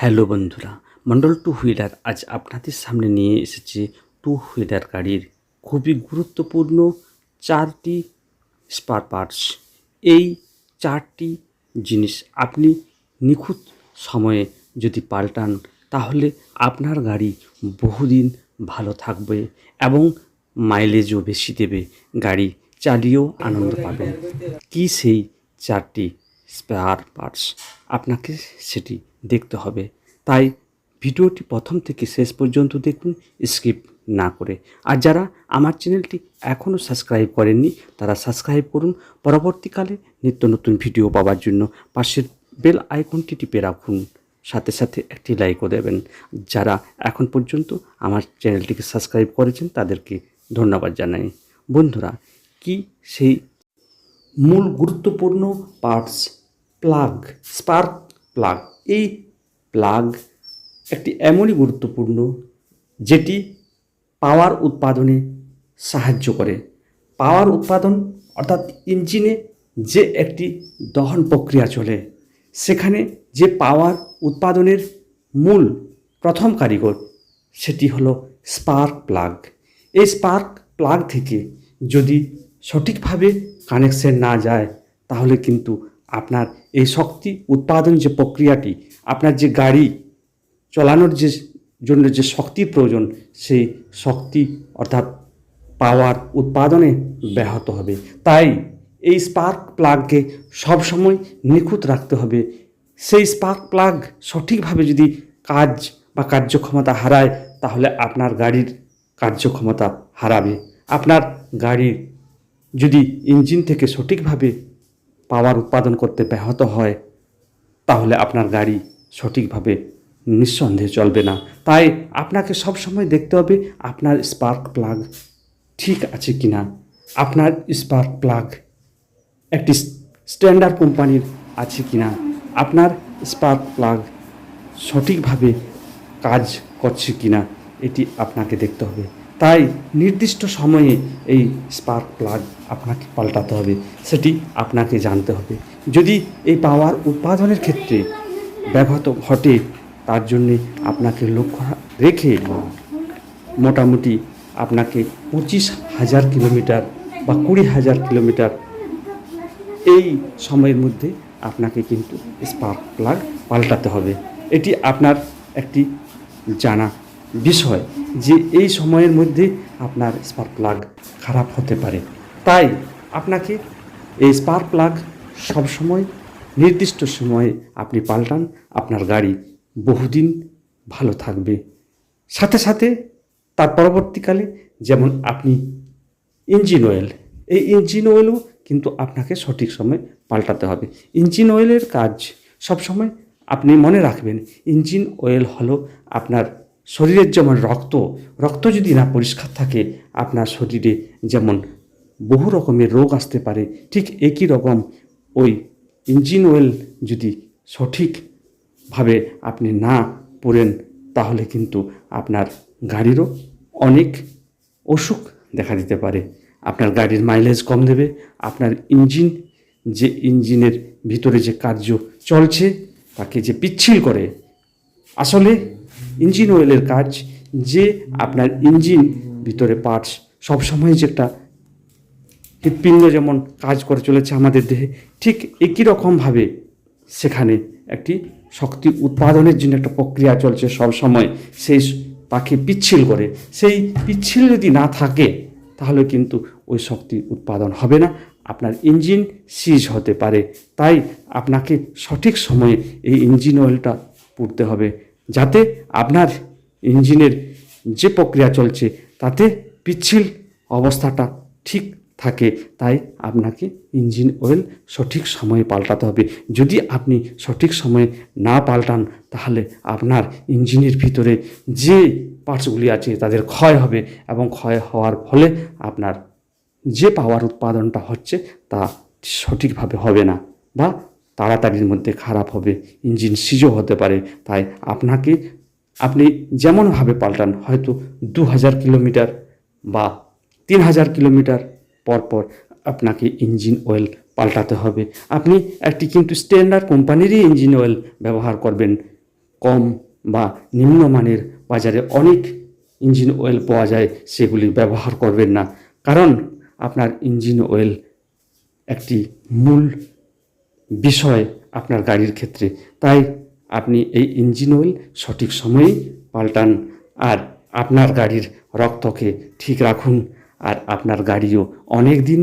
Hello বন্ধুরা, Mondal two wheeler আজ আপনাদের সামনে নিয়ে এসেছে টু হুইলার গাড়ির খুবই গুরুত্বপূর্ণ চারটি স্পার পার্টস এই চারটি জিনিস আপনি নিখুঁত সময়ে যদি পাল্টান, তাহলে আপনার গাড়ি বহুদিন ভালো থাকবে এবং মাইলেজও বেশি দেবে, গাড়ি চালিয়েও আনন্দ পাবেন। কি সেই চারটি স্পেয়ার পার্টস আপনাকে সেটি দেখতে হবে। তাই ভিডিওটি প্রথম থেকে শেষ পর্যন্ত দেখুন, স্কিপ না করে। আর যারা আমার চ্যানেলটি এখনও সাবস্ক্রাইব করেননি, তারা সাবস্ক্রাইব করুন। পরবর্তীকালে নিত্য নতুন ভিডিও পাওয়ার জন্য পাশের বেল আইকনটি টিপে রাখুন। সাথে সাথে একটি লাইকও দেবেন। যারা এখন পর্যন্ত আমার চ্যানেলটিকে সাবস্ক্রাইব করেছেন, তাদেরকে ধন্যবাদ জানাই। বন্ধুরা, কি সেই মূল গুরুত্বপূর্ণ পার্টস প্লাগ স্পার্ক প্লাগ এই প্লাগ একটি এমনই গুরুত্বপূর্ণ যেটি পাওয়ার উৎপাদনে সাহায্য করে। পাওয়ার উৎপাদন অর্থাৎ ইঞ্জিনে যে একটি দহন প্রক্রিয়া চলে, সেখানে যে পাওয়ার উৎপাদনের মূল প্রথম কারিগর সেটি হলো স্পার্ক প্লাগ এই স্পার্ক প্লাগ থেকে যদি সঠিকভাবে কানেকশন না যায়, তাহলে কিন্তু আপনার এই শক্তি উৎপাদন যে প্রক্রিয়াটি, আপনার যে গাড়ি চালানোর যে জন্য যে শক্তির প্রয়োজন, সেই শক্তি অর্থাৎ পাওয়ার উৎপাদনে ব্যাহত হবে। তাই এই স্পার্ক প্লাগকে সবসময় নিখুঁত রাখতে হবে। সেই স্পার্ক প্লাগ সঠিকভাবে যদি কাজ বা কার্যক্ষমতা হারায়, তাহলে আপনার গাড়ির কার্যক্ষমতা হারাবে। আপনার গাড়ির যদি ইঞ্জিন থেকে সঠিকভাবে পাওয়ার উৎপাদন করতে ব্যাহত হয়, তাহলে আপনার গাড়ি সঠিকভাবে নিঃসন্দেহে চলবে না। তাই আপনাকে সবসময় দেখতে হবে, আপনার স্পার্ক প্লাগ ঠিক আছে কি না আপনার স্পার্ক প্লাগ একটি স্ট্যান্ডার্ড কোম্পানির আছে কি না আপনার স্পার্ক প্লাগ সঠিকভাবে কাজ করছে কি না এটি আপনাকে দেখতে হবে। তাই নির্দিষ্ট সময়ে এই স্পার্ক প্লাগ আপনাকে পাল্টাতে হবে। সেটি আপনাকে জানতে হবে। যদি এই পাওয়ার উৎপাদনের ক্ষেত্রে ব্যাঘাত ঘটে, তার জন্যে আপনাকে লক্ষ্য রেখে মোটামুটি আপনাকে পঁচিশ হাজার কিলোমিটার বা কুড়ি হাজার কিলোমিটার এই সময়ের মধ্যে আপনাকে কিন্তু স্পার্ক প্লাগ পাল্টাতে হবে। এটি আপনার একটি জানা বিষয় যে এই সময়ের মধ্যে আপনার স্পার্ক প্লাগ খারাপ হতে পারে। তাই আপনাকে এই স্পার্ক প্লাগ সবসময়, নির্দিষ্ট সময়ে আপনি পাল্টান, আপনার গাড়ি বহুদিন ভালো থাকবে। সাথে সাথে তার পরবর্তীকালে যেমন আপনি ইঞ্জিন অয়েল এই ইঞ্জিন অয়েলও কিন্তু আপনাকে সঠিক সময় পাল্টাতে হবে। ইঞ্জিন অয়েলের কাজ সবসময় আপনি মনে রাখবেন ইঞ্জিন অয়েল হলো আপনার শরীরের যেমন রক্ত রক্ত যদি না পরিষ্কার থাকে, আপনার শরীরে যেমন বহু রকমের রোগ আসতে পারে, ঠিক একই রকম ওই ইঞ্জিন অয়েল যদি সঠিকভাবে আপনি না পড়েন, তাহলে কিন্তু আপনার গাড়িরও অনেক অসুখ দেখা দিতে পারে। আপনার গাড়ির মাইলেজ কম দেবে, আপনার ইঞ্জিন যে ইঞ্জিনের ভিতরে যে কার্য চলছে, তাকে যে পিচ্ছিল করে, আসলে ইঞ্জিন অয়েলের কাজ, যে আপনার ইঞ্জিন ভিতরে পার্টস সবসময় যে একটা হৃৎপিণ্ড যেমন কাজ করে চলেছে আমাদের দেহে, ঠিক একই রকমভাবে সেখানে একটি শক্তি উৎপাদনের জন্য একটা প্রক্রিয়া চলছে সব সময় সেই পাখি পিচ্ছিল করে, সেই পিচ্ছিল যদি না থাকে, তাহলে কিন্তু ওই শক্তি উৎপাদন হবে না, আপনার ইঞ্জিন সিজ হতে পারে। তাই আপনাকে সঠিক সময়ে এই ইঞ্জিন অয়েলটা পুড়তে হবে। যাতে আপনার ইঞ্জিনের যে প্রক্রিয়া চলছে, তাতে পিচ্ছিল অবস্থাটা ঠিক থাকে, তাই আপনাকে ইঞ্জিন অয়েল সঠিক সময়ে পাল্টাতে হবে। যদি আপনি সঠিক সময়ে না পাল্টান, তাহলে আপনার ইঞ্জিনের ভিতরে যে পার্টসগুলি আছে, তাদের ক্ষয় হবে এবং ক্ষয় হওয়ার ফলে আপনার যে পাওয়ার উৎপাদনটা হচ্ছে, তা সঠিকভাবে হবে না বা তাড়াতাড়ির মধ্যে খারাপ হবে, ইঞ্জিন সিজও হতে পারে। তাই আপনাকে, আপনি যেমনভাবে পাল্টান, হয়তো দু হাজার কিলোমিটার বা তিন হাজার কিলোমিটার পর পর আপনাকে ইঞ্জিন অয়েল পাল্টাতে হবে। আপনি একটি কিন্তু স্ট্যান্ডার্ড কোম্পানিরই ইঞ্জিন অয়েল ব্যবহার করবেন। কম বা নিম্নমানের বাজারে অনেক ইঞ্জিন অয়েল পাওয়া যায়, সেগুলি ব্যবহার করবেন না। কারণ আপনার ইঞ্জিন অয়েল একটি মূল বিষয় আপনার গাড়ির ক্ষেত্রে। তাই আপনি এই ইঞ্জিন অয়েল সঠিক সময়ে পাল্টান আর আপনার গাড়ির রক্তকে ঠিক রাখুন আর আপনার গাড়িও অনেক দিন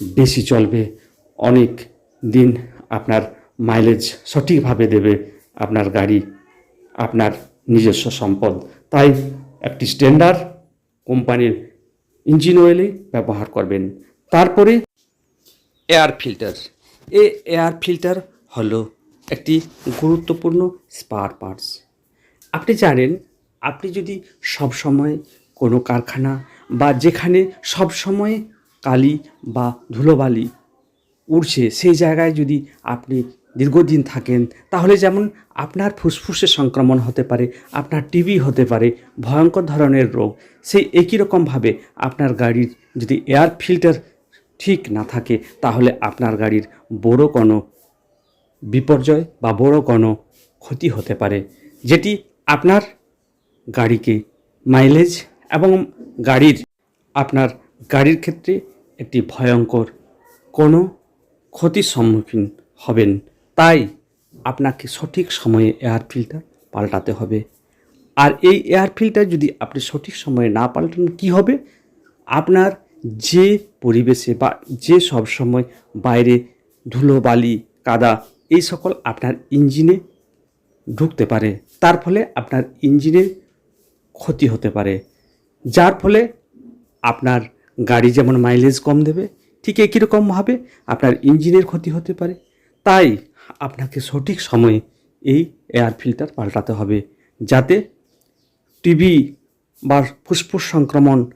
বেশি চলবে, অনেক দিন আপনার মাইলেজ সঠিকভাবে দেবে, আপনার গাড়ি আপনার নিজস্ব সম্পদ। তাই একটি স্ট্যান্ডার্ড কোম্পানির ইঞ্জিন অয়েলই ব্যবহার করবেন। তারপরে এয়ার ফিল্টার এই এয়ার ফিল্টার হলো একটি গুরুত্বপূর্ণ স্পার পার্টস। আপনি জানেন, আপনি যদি সব সময় কোনো কারখানা বা যেখানে সব সময় কালি বা ধুলোবালি উড়ছে, সেই জায়গায় যদি আপনি দীর্ঘদিন থাকেন, তাহলে যেমন আপনার ফুসফুসে সংক্রমণ হতে পারে, আপনার টিবি হতে পারে, ভয়ঙ্কর ধরনের রোগ, সেই একই রকমভাবে আপনার গাড়ির যদি এয়ার ফিল্টার ঠিক না থাকে, তাহলে আপনার গাড়ির বড় কোনো বিপর্যয় বা বড় কোনো ক্ষতি হতে পারে, যেটি আপনার গাড়িকে মাইলেজ এবং গাড়ির, আপনার গাড়ির ক্ষেত্রে একটি ভয়ঙ্কর কোনো ক্ষতির সম্মুখীন হবেন। তাই আপনাকে সঠিক সময়ে এয়ার ফিল্টার পাল্টাতে হবে। আর এই এয়ার ফিল্টার যদি আপনি সঠিক সময়ে না পাল্টান, কি হবে? আপনার যে পরিবেশে বা যে সব সময় বাইরে ধুলো, বালি, কাদা এই সকল আপনার ইঞ্জিনে ঢুকতে পারে। তার ফলে আপনার ইঞ্জিনের ক্ষতি হতে পারে। যার ফলে আপনার গাড়ি যেমন মাইলেজ কম দেবে, ঠিক একই রকমভাবে আপনার ইঞ্জিনের ক্ষতি হতে পারে। তাই আপনাকে সঠিক সময়ে এই এয়ার ফিল্টার পাল্টাতে হবে। যাতে টিবি বা ফুসফুস সংক্রমণ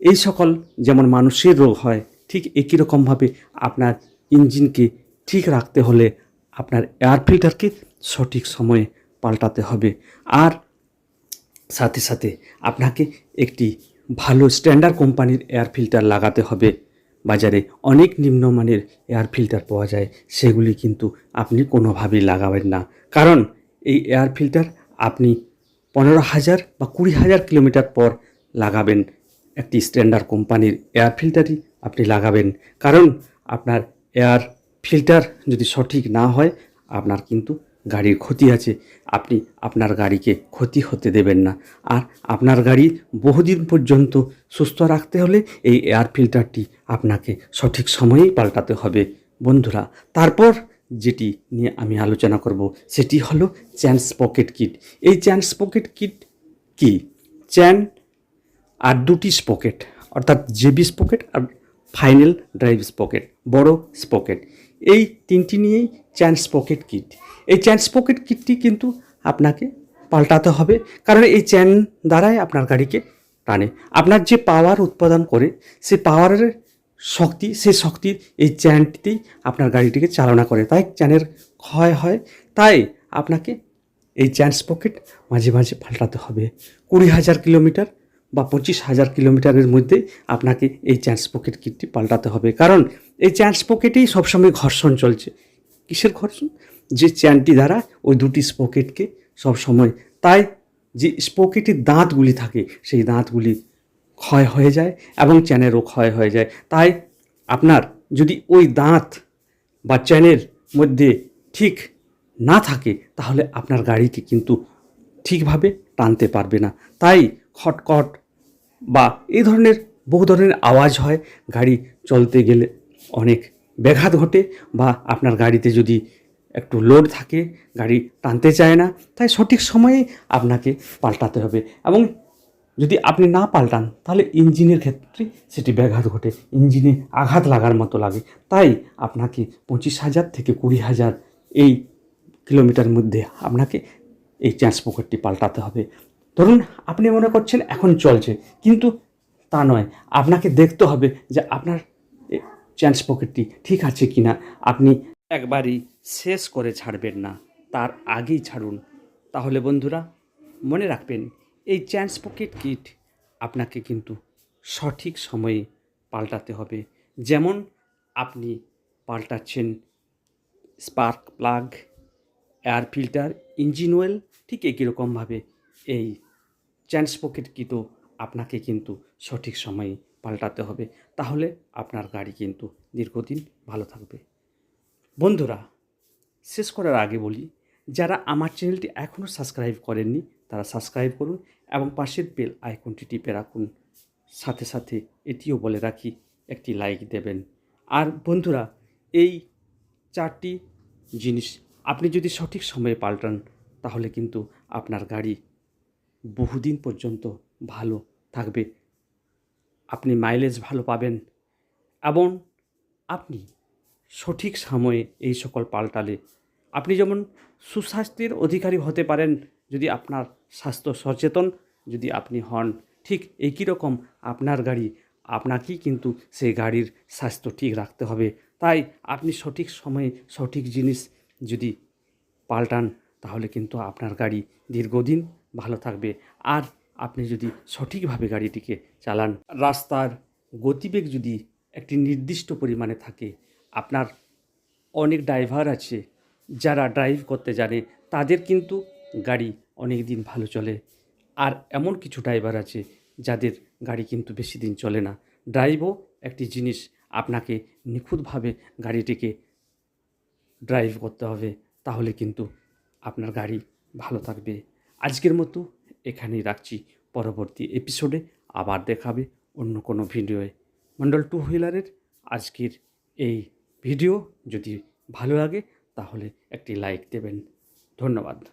এই সকল যেমন মানুষের রোগ হয়, ঠিক একই রকমভাবে আপনার ইঞ্জিনকে ঠিক রাখতে হলে আপনার এয়ার ফিল্টারকে সঠিক সময়ে পাল্টাতে হবে। আর সাথে সাথে আপনাকে একটি ভালো স্ট্যান্ডার্ড কোম্পানির এয়ার ফিল্টার লাগাতে হবে। বাজারে অনেক নিম্নমানের এয়ার ফিল্টার পাওয়া যায়, সেগুলি কিন্তু আপনি কোনোভাবেই লাগাবেন না। কারণ এই এয়ার ফিল্টার আপনি পনেরো হাজার বা কুড়ি হাজার কিলোমিটার পর লাগাবেন। একটি স্ট্যান্ডার্ড কোম্পানির এয়ার ফিল্টারই আপনি লাগাবেন। কারণ আপনার এয়ার ফিল্টার যদি সঠিক না হয়, আপনার কিন্তু গাড়ির ক্ষতি আছে। আপনি আপনার গাড়িকে ক্ষতি হতে দেবেন না। আর আপনার গাড়ি বহুদিন পর্যন্ত সুস্থ রাখতে হলে এই এয়ার ফিল্টারটি আপনাকে সঠিক সময়েই পাল্টাতে হবে। বন্ধুরা, তারপর যেটি নিয়ে আমি আলোচনা করব, সেটি হলো চ্যান্স পকেট কিট এই চ্যান্স পকেট কিট কি? চ্যান আর দুটি স্পকেট, অর্থাৎ জেবি স্পকেট আর ফাইনাল ড্রাইভ স্পকেট, বড় স্পকেট। এই তিনটি নিয়েই চ্যান স্পকেট কিট। এই চ্যান স্পকেট কিটটি কিন্তু আপনাকে পাল্টাতে হবে, কারণ এই চ্যান দ্বারাই আপনার গাড়িকে টানে। আপনার যে পাওয়ার উৎপাদন করে সেই পাওয়ারের শক্তি সেই শক্তির এই চ্যানটিতেই আপনার গাড়িটিকে চালনা করে। তাই চ্যানের ক্ষয় হয়, তাই আপনাকে এই চ্যান স্পকেট মাঝে মাঝে পাল্টাতে হবে। কুড়ি হাজার কিলোমিটার বা পঁচিশ হাজার কিলোমিটারের মধ্যে আপনাকে এই চ্যান্স পকেট কিটটি পাল্টাতে হবে। কারণ এই চ্যান্স পকেটেই সবসময় ঘর্ষণ চলছে। কিসের ঘর্ষণ? যে চ্যানটি দ্বারা ওই দুটি স্পকেটকে সবসময়, তাই যে স্পকেটের দাঁতগুলি থাকে, সেই দাঁতগুলি ক্ষয় হয়ে যায় এবং চ্যানেরও ক্ষয় হয়ে যায়। তাই আপনার যদি ওই দাঁত বা চ্যানের মধ্যে ঠিক না থাকে, তাহলে আপনার গাড়িকে কিন্তু ঠিকভাবে টানতে পারবে না। তাই খটখট বা এই ধরনের বহু ধরনের আওয়াজ হয় গাড়ি চলতে গেলে অনেক ব্যাঘাত ঘটে বা আপনার গাড়িতে যদি একটু লোড থাকে, গাড়ি টানতে চায় না, তাই সঠিক সময়ে আপনাকে পাল্টাতে হবে। এবং যদি আপনি না পাল্টান, তাহলে ইঞ্জিনের ক্ষেত্রে সেটি ব্যাঘাত ঘটে। ইঞ্জিনে আঘাত লাগার মতো লাগে। তাই আপনাকে পঁচিশ হাজার থেকে কুড়ি হাজার এই কিলোমিটার মধ্যে আপনাকে এই চ্যান্স পকেটটি পাল্টাতে হবে। ধরুন আপনি মনে করছেন এখন চলছে, কিন্তু তা নয়। আপনাকে দেখতে হবে যে আপনার চ্যান্স পকেটটি ঠিক আছে কি না আপনি একবারই শেষ করে ছাড়বেন না, তার আগেই ছাড়ুন। তাহলে বন্ধুরা, মনে রাখবেন, এই চ্যান্স পকেট কিট আপনাকে কিন্তু সঠিক সময়ে পাল্টাতে হবে। যেমন আপনি পাল্টাচ্ছেন spark plug air filter engine oil ঠিক একই রকমভাবে এই চ্যান্স পকেট কিন্তু আপনাকে কিন্তু সঠিক সময়ে পাল্টাতে হবে। তাহলে আপনার গাড়ি কিন্তু দীর্ঘদিন ভালো থাকবে। বন্ধুরা, শেষ করার আগে বলি, যারা আমার চ্যানেলটি এখনও সাবস্ক্রাইব করেননি, তারা সাবস্ক্রাইব করুন এবং পাশের বেল আইকনটি টিপে রাখুন। সাথে সাথে এটিও বলে রাখি, একটি লাইক দেবেন। আর বন্ধুরা, এই চারটি জিনিস আপনি যদি সঠিক সময়ে পাল্টান, তাহলে কিন্তু আপনার গাড়ি বহুদিন পর্যন্ত ভালো থাকবে। আপনি মাইলেজ ভালো পাবেন এবং আপনি সঠিক সময়ে এই সকল পাল্টালে। আপনি যেমন সুস্বাস্থ্যের অধিকারী হতে পারেন যদি আপনার স্বাস্থ্য সচেতন যদি আপনি হন, ঠিক একই রকম আপনার গাড়ি, আপনাকেই কিন্তু সেই গাড়ির স্বাস্থ্য ঠিক রাখতে হবে। তাই আপনি সঠিক সময়ে সঠিক জিনিস যদি পাল্টান, তাহলে কিন্তু আপনার গাড়ি দীর্ঘদিন ভালো থাকবে। আর আপনি যদি সঠিকভাবে গাড়িটিকে চালান, রাস্তার গতিবেগ যদি একটি নির্দিষ্ট পরিমাণে থাকে, আপনার অনেক ড্রাইভার আছে যারা ড্রাইভ করতে জানে, তাদের কিন্তু গাড়ি অনেক দিন ভালো চলে। আর এমন কিছু ড্রাইভার আছে যাদের গাড়ি কিন্তু বেশি দিন চলে না। ড্রাইভও একটি জিনিস আপনাকে নিখুঁতভাবে গাড়িটিকে ড্রাইভ করতে হবে, তাহলে কিন্তু আপনার গাড়ি ভালো থাকবে। আজকের মতো এখানেই রাখছি। পরবর্তী এপিসোডে আবার দেখাবে অন্য কোনো ভিডিওয়ে মন্ডল টু হুইলারের আজকের এই ভিডিও যদি ভালো লাগে তাহলে একটি লাইক দেবেন। ধন্যবাদ।